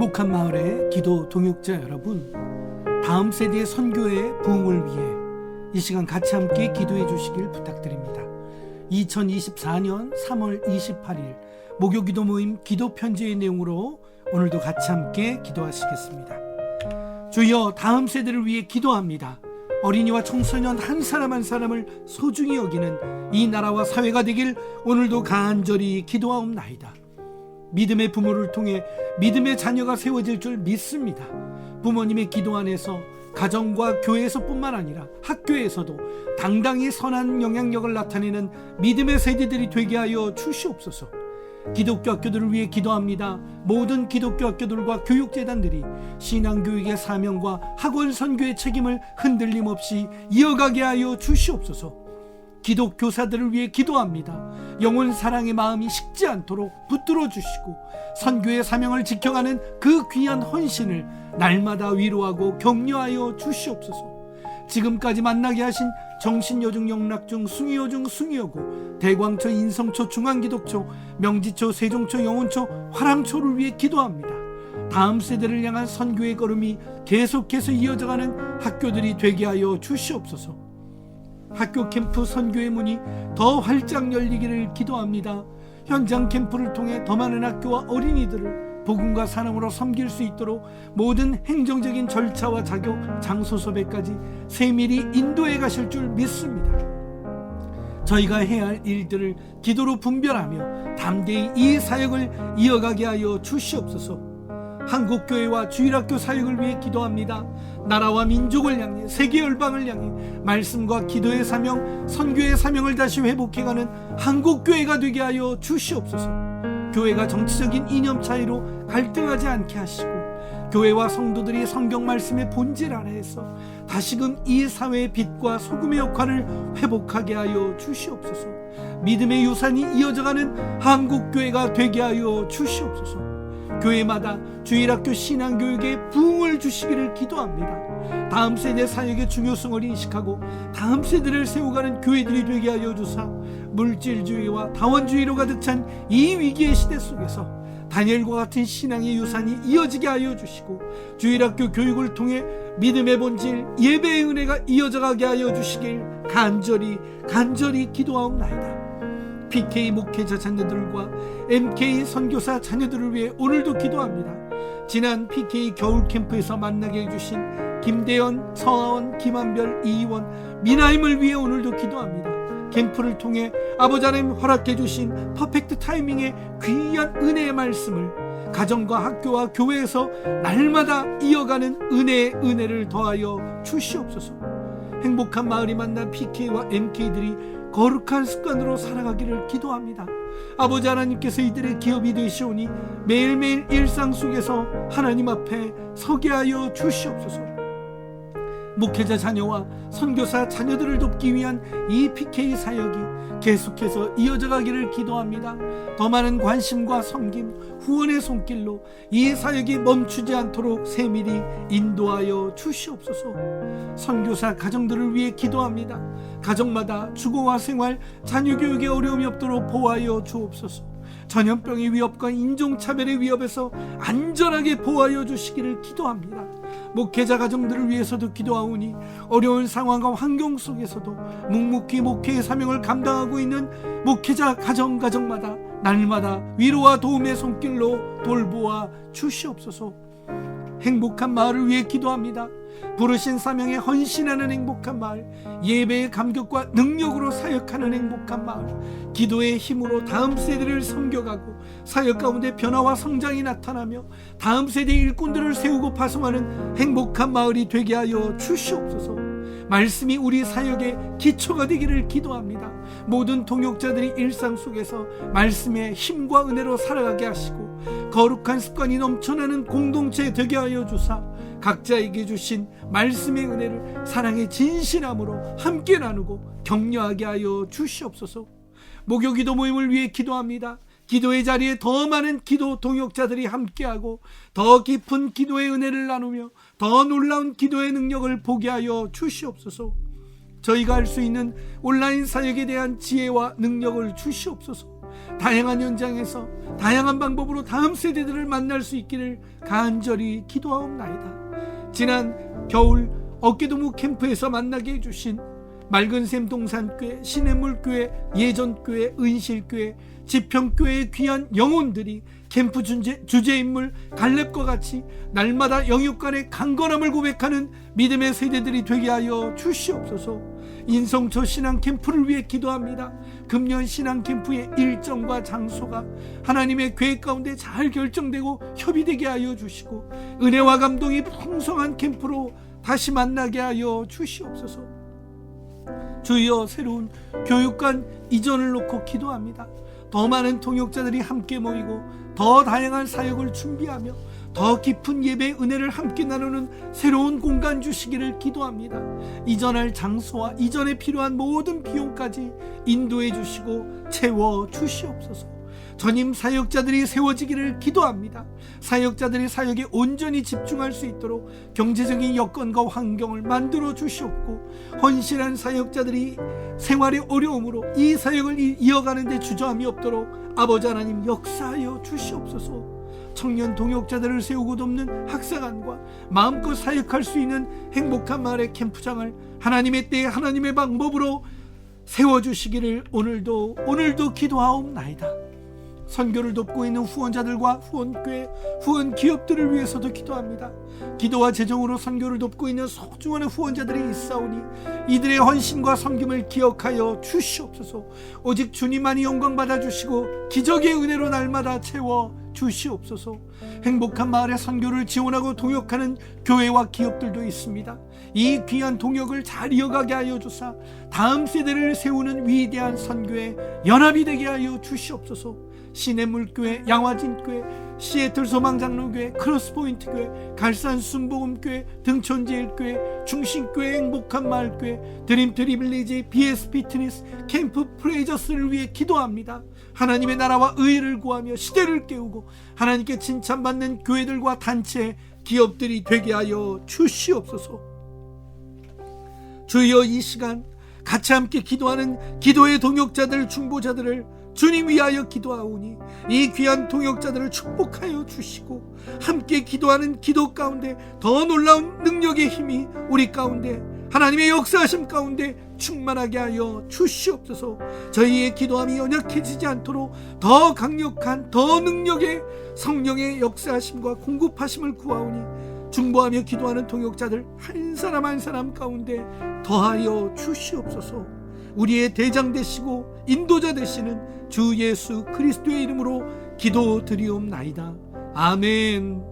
행복한 마을의 기도 동역자 여러분, 다음 세대의 선교의 부흥을 위해 이 시간 같이 함께 기도해 주시길 부탁드립니다. 2024년 3월 28일 목요 기도 모임 기도 편지의 내용으로 오늘도 같이 함께 기도하시겠습니다. 주여 다음 세대를 위해 기도합니다. 어린이와 청소년 한 사람 한 사람을 소중히 여기는 이 나라와 사회가 되길 오늘도 간절히 기도하옵나이다. 믿음의 부모를 통해 믿음의 자녀가 세워질 줄 믿습니다. 부모님의 기도 안에서 가정과 교회에서뿐만 아니라 학교에서도 당당히 선한 영향력을 나타내는 믿음의 세대들이 되게 하여 주시옵소서. 기독교 학교들을 위해 기도합니다. 모든 기독교 학교들과 교육재단들이 신앙교육의 사명과 학원 선교의 책임을 흔들림 없이 이어가게 하여 주시옵소서. 기독 교사들을 위해 기도합니다. 영혼 사랑의 마음이 식지 않도록 붙들어 주시고 선교의 사명을 지켜가는 그 귀한 헌신을 날마다 위로하고 격려하여 주시옵소서. 지금까지 만나게 하신 정신여중 영락중 숭이여중 숭이여고 대광초 인성초 중앙기독초 명지초 세종초 영혼초 화랑초를 위해 기도합니다. 다음 세대를 향한 선교의 걸음이 계속해서 이어져가는 학교들이 되게 하여 주시옵소서. 학교 캠프 선교의 문이 더 활짝 열리기를 기도합니다. 현장 캠프를 통해 더 많은 학교와 어린이들을 복음과 사랑으로 섬길 수 있도록 모든 행정적인 절차와 자격, 장소 섭외까지 세밀히 인도해 가실 줄 믿습니다. 저희가 해야 할 일들을 기도로 분별하며 담대히 이 사역을 이어가게 하여 주시옵소서. 한국교회와 주일학교 사역을 위해 기도합니다. 나라와 민족을 향해 세계 열방을 향해 말씀과 기도의 사명, 선교의 사명을 다시 회복해가는 한국교회가 되게 하여 주시옵소서. 교회가 정치적인 이념 차이로 갈등하지 않게 하시고 교회와 성도들이 성경 말씀의 본질 아래에서 다시금 이 사회의 빛과 소금의 역할을 회복하게 하여 주시옵소서. 믿음의 유산이 이어져가는 한국교회가 되게 하여 주시옵소서. 교회마다 주일학교 신앙교육에 부흥을 주시기를 기도합니다. 다음 세대 사역의 중요성을 인식하고 다음 세대를 세워가는 교회들이 되게 하여 주사 물질주의와 다원주의로 가득 찬 이 위기의 시대 속에서 다니엘과 같은 신앙의 유산이 이어지게 하여 주시고 주일학교 교육을 통해 믿음의 본질 예배의 은혜가 이어져가게 하여 주시길 간절히 간절히 기도하옵나이다. PK 목회자 자녀들과 MK 선교사 자녀들을 위해 오늘도 기도합니다. 지난 PK 겨울 캠프에서 만나게 해주신 김대현, 서하원, 김한별, 이희원, 미나임을 위해 오늘도 기도합니다. 캠프를 통해 아버지 하나님 허락해 주신 퍼펙트 타이밍의 귀한 은혜의 말씀을 가정과 학교와 교회에서 날마다 이어가는 은혜의 은혜를 더하여 주시옵소서. 행복한 마을이 만난 PK와 MK들이 거룩한 습관으로 살아가기를 기도합니다. 아버지 하나님께서 이들의 기업이 되시오니 매일매일 일상 속에서 하나님 앞에 서게 하여 주시옵소서. 목회자 자녀와 선교사 자녀들을 돕기 위한 이 PK 사역이 계속해서 이어져 가기를 기도합니다. 더 많은 관심과 섬김, 후원의 손길로 이 사역이 멈추지 않도록 세밀히 인도하여 주시옵소서. 선교사 가정들을 위해 기도합니다. 가정마다 주거와 생활, 자녀 교육에 어려움이 없도록 보호하여 주옵소서. 전염병의 위협과 인종차별의 위협에서 안전하게 보호하여 주시기를 기도합니다. 목회자 가정들을 위해서도 기도하오니 어려운 상황과 환경 속에서도 묵묵히 목회의 사명을 감당하고 있는 목회자 가정 가정마다 날마다 위로와 도움의 손길로 돌보아 주시옵소서. 행복한 마을을 위해 기도합니다. 부르신 사명에 헌신하는 행복한 마을, 예배의 감격과 능력으로 사역하는 행복한 마을, 기도의 힘으로 다음 세대를 섬겨가고 사역 가운데 변화와 성장이 나타나며 다음 세대 일꾼들을 세우고 파송하는 행복한 마을이 되게 하여 주시옵소서. 말씀이 우리 사역의 기초가 되기를 기도합니다. 모든 동역자들이 일상 속에서 말씀의 힘과 은혜로 살아가게 하시고 거룩한 습관이 넘쳐나는 공동체 되게 하여 주사 각자에게 주신 말씀의 은혜를 사랑의 진실함으로 함께 나누고 격려하게 하여 주시옵소서. 목요 기도 모임을 위해 기도합니다. 기도의 자리에 더 많은 기도 동역자들이 함께하고 더 깊은 기도의 은혜를 나누며 더 놀라운 기도의 능력을 보게 하여 주시옵소서. 저희가 할 수 있는 온라인 사역에 대한 지혜와 능력을 주시옵소서. 다양한 현장에서 다양한 방법으로 다음 세대들을 만날 수 있기를 간절히 기도하옵나이다. 지난 겨울 어깨동무 캠프에서 만나게 해주신 맑은 샘 동산교회, 시냇물교회, 예전교회, 은실교회, 지평교회의 귀한 영혼들이 캠프 주제, 주제인물 갈렙과 같이 날마다 영육간의 강건함을 고백하는 믿음의 세대들이 되게 하여 주시옵소서 인성초 신앙 캠프를 위해 기도합니다. 금년 신앙 캠프의 일정과 장소가 하나님의 계획 가운데 잘 결정되고 협의되게 하여 주시고 은혜와 감동이 풍성한 캠프로 다시 만나게 하여 주시옵소서. 주여 새로운 교육관 이전을 놓고 기도합니다. 더 많은 통역자들이 함께 모이고 더 다양한 사역을 준비하며 더 깊은 예배 은혜를 함께 나누는 새로운 공간 주시기를 기도합니다. 이전할 장소와 이전에 필요한 모든 비용까지 인도해 주시고 채워 주시옵소서. 전임 사역자들이 세워지기를 기도합니다. 사역자들이 사역에 온전히 집중할 수 있도록 경제적인 여건과 환경을 만들어 주시옵고 헌신한 사역자들이 생활의 어려움으로 이 사역을 이- 이어가는 데 주저함이 없도록 아버지 하나님 역사하여 주시옵소서. 청년 동역자들을 세우고 돕는 학사관과 마음껏 사역할 수 있는 행복한 마을의 캠프장을 하나님의 때에 하나님의 방법으로 세워주시기를 오늘도 오늘도 기도하옵나이다. 선교를 돕고 있는 후원자들과 후원교회, 후원 기업들을 위해서도 기도합니다. 기도와 재정으로 선교를 돕고 있는 소중한 후원자들이 있사오니 이들의 헌신과 섬김을 기억하여 주시옵소서. 오직 주님만이 영광 받아 주시고 기적의 은혜로 날마다 채워 주시옵소서. 행복한 마을의 선교를 지원하고 동역하는 교회와 기업들도 있습니다. 이 귀한 동역을 잘 이어가게 하여 주사 다음 세대를 세우는 위대한 선교의 연합이 되게 하여 주시옵소서. 시냇물교회, 양화진교회, 시애틀 소망장로교회, 크로스포인트교회, 갈산 순복음교회, 등촌제일교회, 중심교회, 행복한 마을교회, 드림 트리 빌리지, BS 피트니스, 캠프 프레이저스를 위해 기도합니다. 하나님의 나라와 의를 구하며 시대를 깨우고 하나님께 칭찬받는 교회들과 단체, 기업들이 되게 하여 주시옵소서. 주여 이 시간 같이 함께 기도하는 기도의 동역자들 중보자들을 주님 위하여 기도하오니 이 귀한 동역자들을 축복하여 주시고 함께 기도하는 기도 가운데 더 놀라운 능력의 힘이 우리 가운데 하나님의 역사하심 가운데 충만하게 하여 주시옵소서 저희의 기도함이 연약해지지 않도록 더 강력한 더 능력의 성령의 역사하심과 공급하심을 구하오니 중보하며 기도하는 동역자들 한 사람 한 사람 가운데 더하여 주시옵소서. 우리의 대장 되시고 인도자 되시는 주 예수 그리스도의 이름으로 기도드리옵나이다. 아멘.